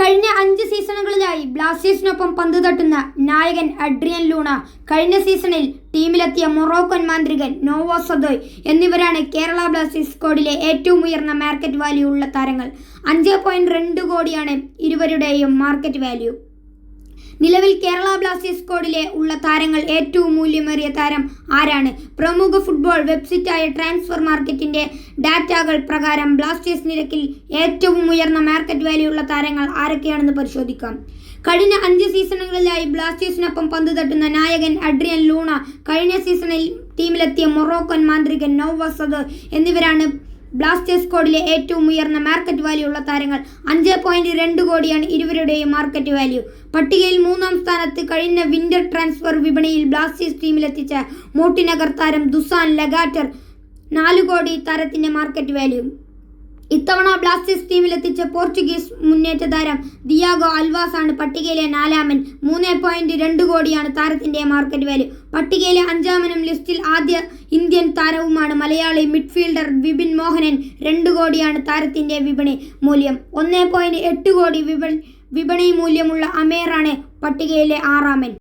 കഴിഞ്ഞ അഞ്ച് സീസണുകളിലായി ബ്ലാസ്റ്റേഴ്സിനൊപ്പം പന്ത് തട്ടുന്ന നായകൻ അഡ്രിയൻ ലൂണ കഴിഞ്ഞ സീസണിൽ ടീമിലെത്തിയ മൊറോക്കൻ മാന്ത്രികൻ നോവോ സദോയ് എന്നിവരാണ് കേരള ബ്ലാസ്റ്റേഴ്സ് സ്ക്വാഡിലെ ഏറ്റവും ഉയർന്ന മാർക്കറ്റ് വാല്യൂ ഉള്ള താരങ്ങൾ. അഞ്ച് പോയിന്റ് രണ്ട് കോടിയാണ് ഇരുവരുടെയും മാർക്കറ്റ് വാല്യൂ. നിലവിൽ കേരള ബ്ലാസ്റ്റേഴ്സ് സ്ക്വാഡിലെ ഉള്ള താരങ്ങൾ ഏറ്റവും മൂല്യമേറിയ താരം ആരാണ്? പ്രമുഖ ഫുട്ബോൾ വെബ്സൈറ്റായ ട്രാൻസ്ഫർ മാർക്കറ്റിന്റെ ഡാറ്റകൾ പ്രകാരം ബ്ലാസ്റ്റേഴ്സ് നിരക്കിൽ ഏറ്റവും ഉയർന്ന മാർക്കറ്റ് വാല്യൂ ഉള്ള താരങ്ങൾ ആരൊക്കെയാണെന്ന് പരിശോധിക്കാം. കഴിഞ്ഞ അഞ്ച് സീസണുകളിലായി ബ്ലാസ്റ്റേഴ്സിനൊപ്പം പന്ത് തട്ടുന്ന നായകൻ അഡ്രിയൻ ലൂണ കഴിഞ്ഞ സീസണിൽ ടീമിലെത്തിയ മൊറോക്കൻ മാന്ത്രികൻ നൌവസദ് എന്നിവരാണ് ബ്ലാസ്റ്റേഴ്സ് കോഡിലെ ഏറ്റവും ഉയർന്ന മാർക്കറ്റ് വാല്യൂ ഉള്ള താരങ്ങൾ അഞ്ച് പോയിന്റ് രണ്ട് കോടിയാണ് ഇരുവരുടെയും മാർക്കറ്റ് വാല്യൂ പട്ടികയിൽ മൂന്നാം സ്ഥാനത്ത് കഴിഞ്ഞ വിന്റർ ട്രാൻസ്ഫർ വിപണിയിൽ ബ്ലാസ്റ്റേഴ്സ് ടീമിലെത്തിച്ച മോട്ടിനഗർ താരം ദുസാൻ ലഗാറ്റർ നാല് കോടി താരത്തിന്റെ മാർക്കറ്റ് വാല്യൂ ഇത്തവണ ബ്ലാസ്റ്റേഴ്സ് ടീമിലെത്തിച്ച പോർച്ചുഗീസ് മുന്നേറ്റ താരം ദിയാഗോ അൽവാസ് ആണ് പട്ടികയിലെ നാലാമൻ. മൂന്ന് പോയിന്റ് രണ്ട് കോടിയാണ് താരത്തിന്റെ മാർക്കറ്റ് വാല്യൂ പട്ടികയിലെ അഞ്ചാമനും ലിസ്റ്റിൽ ആദ്യ ഇന്ത്യൻ താരവുമാണ് മലയാളി മിഡ്ഫീൽഡർ വിപിൻ മോഹനൻ. രണ്ട് കോടിയാണ് താരത്തിന്റെ വിപണി മൂല്യം. ഒന്ന് പോയിന്റ് എട്ട് കോടി വിപണി വിപണി മൂല്യമുള്ള അമേറാണ് പട്ടികയിലെ ആറാമൻ.